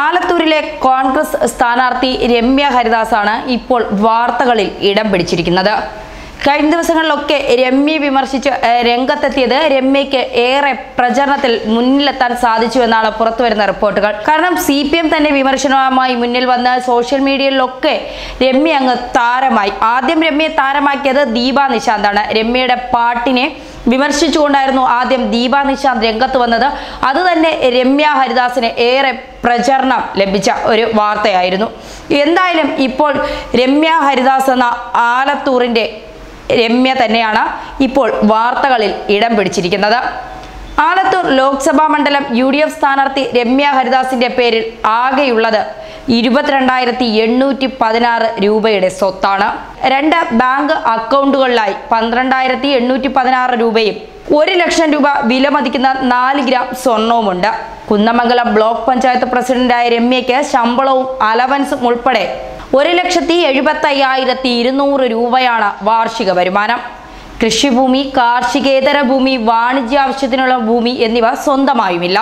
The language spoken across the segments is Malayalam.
ആലത്തൂരിലെ കോൺഗ്രസ് സ്ഥാനാർത്ഥി രമ്യ ഹരിദാസാണ് ഇപ്പോൾ വാർത്തകളിൽ ഇടം പിടിച്ചിരിക്കുന്നത്. കഴിഞ്ഞ ദിവസങ്ങളിലൊക്കെ രമ്യ വിമർശിച്ച് രംഗത്തെത്തിയത് രമ്യയ്ക്ക് ഏറെ പ്രചരണത്തിൽ മുന്നിലെത്താൻ സാധിച്ചു എന്നാണ് പുറത്തുവരുന്ന റിപ്പോർട്ടുകൾ. കാരണം സി പി എം തന്നെ വിമർശനവുമായി മുന്നിൽ വന്ന് സോഷ്യൽ മീഡിയയിലൊക്കെ രമ്യ അങ്ങ് താരമായി. ആദ്യം രമ്യയെ താരമാക്കിയത് ദീപ നിശാന്താണ്. രമ്യയുടെ പാട്ടിനെ വിമർശിച്ചുകൊണ്ടായിരുന്നു ആദ്യം ദീപ നിശാന്ത് രംഗത്ത് വന്നത്. അത് തന്നെ രമ്യ ഹരിദാസിന് ഏറെ പ്രചരണം ലഭിച്ച ഒരു വാർത്തയായിരുന്നു. എന്തായാലും ഇപ്പോൾ രമ്യ ഹരിദാസ് എന്ന ആലത്തൂറിന്റെ രമ്യ തന്നെയാണ് ഇപ്പോൾ വാർത്തകളിൽ ഇടം പിടിച്ചിരിക്കുന്നത്. ആലത്തൂർ ലോക്സഭാ മണ്ഡലം യു ഡി എഫ് സ്ഥാനാർത്ഥി രമ്യ ഹരിദാസിന്റെ പേരിൽ ആകെയുള്ളത് ഇരുപത്തിരണ്ടായിരത്തി എണ്ണൂറ്റി പതിനാറ് രൂപയുടെ സ്വത്താണ്. രണ്ട് ബാങ്ക് അക്കൗണ്ടുകളിലായി പന്ത്രണ്ടായിരത്തി എണ്ണൂറ്റി പതിനാറ് രൂപയും ഒരു ലക്ഷം രൂപ വിലമതിക്കുന്ന നാല് ഗ്രാം സ്വർണവുമുണ്ട്. കുന്നമംഗലം ബ്ലോക്ക് പഞ്ചായത്ത് പ്രസിഡന്റായ രമ്യയ്ക്ക് ശമ്പളവും അലവൻസും ഉൾപ്പെടെ ഒരു ലക്ഷത്തി എഴുപത്തി അയ്യായിരത്തി ഇരുന്നൂറ് രൂപയാണ് വാർഷിക വരുമാനം. കൃഷിഭൂമി കാർഷികേതര ഭൂമി വാണിജ്യ ആവശ്യത്തിനുള്ള ഭൂമി എന്നിവ സ്വന്തമായുമില്ല.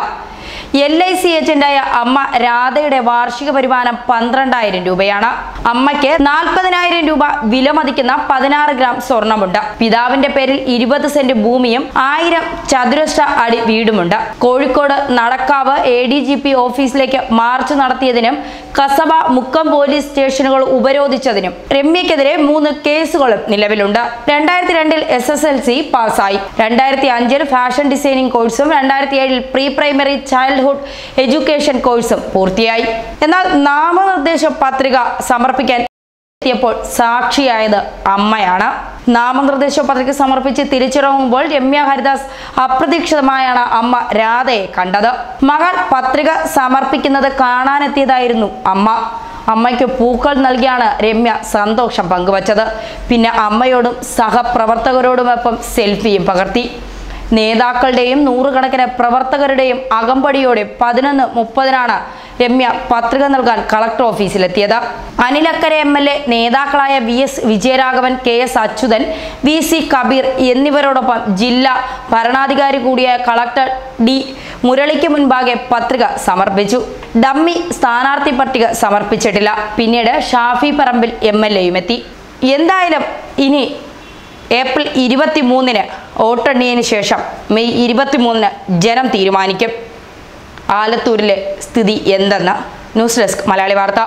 എൽ ഐ സി ഏജന്റായ അമ്മ രാധയുടെ വാർഷിക വരുമാനം പന്ത്രണ്ടായിരം രൂപയാണ്. അമ്മയ്ക്ക് നാൽപ്പതിനായിരം രൂപ വില മതിക്കുന്ന പതിനാറ് ഗ്രാം സ്വർണമുണ്ട്. പിതാവിന്റെ പേരിൽ ഇരുപത് സെന്റ് ഭൂമിയും ആയിരം ചതുരശ്ര അടി വീടുമുണ്ട്. Kozhikode Nadakkavu A D G P ഓഫീസിലേക്ക് മാർച്ച് നടത്തിയതിനും കസബ മുക്കം പോലീസ് സ്റ്റേഷനുകൾ ഉപരോധിച്ചതിനും രമ്യക്കെതിരെ മൂന്ന് കേസുകളും നിലവിലുണ്ട്. രണ്ടായിരത്തി രണ്ടിൽ എസ് എസ് എൽ സി പാസ്സായി. രണ്ടായിരത്തി അഞ്ചിൽ ഫാഷൻ ഡിസൈനിങ് കോഴ്സും രണ്ടായിരത്തി ഏഴിൽ പ്രീ പ്രൈമറി ചൈൽഡ്ഹുഡ് എഡ്യൂക്കേഷൻ കോഴ്സും പൂർത്തിയായി. എന്നാൽ നാമനിർദ്ദേശ പത്രിക സമർപ്പിക്കാൻ എത്തിയപ്പോൾ സാക്ഷിയായത് അമ്മയാണ്. നാമനിർദ്ദേശ പത്രിക സമർപ്പിച്ച് തിരിച്ചിറങ്ങുമ്പോൾ രമ്യ ഹരിദാസ് അപ്രതീക്ഷിതമായാണ് അമ്മ രാധയെ കണ്ടത്. മകൾ പത്രിക സമർപ്പിക്കുന്നത് കാണാനെത്തിയതായിരുന്നു അമ്മ. അമ്മയ്ക്ക് പൂക്കൾ നൽകിയാണ് രമ്യ സന്തോഷം പങ്കുവച്ചത്. പിന്നെ അമ്മയോടും സഹപ്രവർത്തകരോടുമൊപ്പം സെൽഫിയും പകർത്തി. നേതാക്കളുടെയും നൂറുകണക്കിന് പ്രവർത്തകരുടെയും അകമ്പടിയോടെ പതിനൊന്ന് മുപ്പതിനാണ് രമ്യ പത്രിക നൽകാൻ കളക്ടർ ഓഫീസിലെത്തിയത്. അനിലക്കര എം എൽ എ നേതാക്കളായ V S Vijayaraghavan K S Achuthan V C Kabeer എന്നിവരോടൊപ്പം ജില്ലാ ഭരണാധികാരി കൂടിയായ കളക്ടർ ഡി മുരളിക്ക് മുൻപാകെ പത്രിക സമർപ്പിച്ചു. ഡമ്മി സ്ഥാനാർത്ഥി പട്ടിക സമർപ്പിച്ചിട്ടില്ല. പിന്നീട് ഷാഫി പറമ്പിൽ എം എൽ എയും എത്തി എന്തായാലും ഇനി ഏപ്രിൽ ഇരുപത്തി മൂന്നിന് വോട്ടെണ്ണിയതിന് ശേഷം മെയ് ഇരുപത്തി മൂന്നിന് ജനം തീരുമാനിക്കും. ആലത്തൂരിലെ സ്ഥിതി എന്തെന്ന് ന്യൂസ് ഡെസ്ക് മലയാളി വാർത്ത.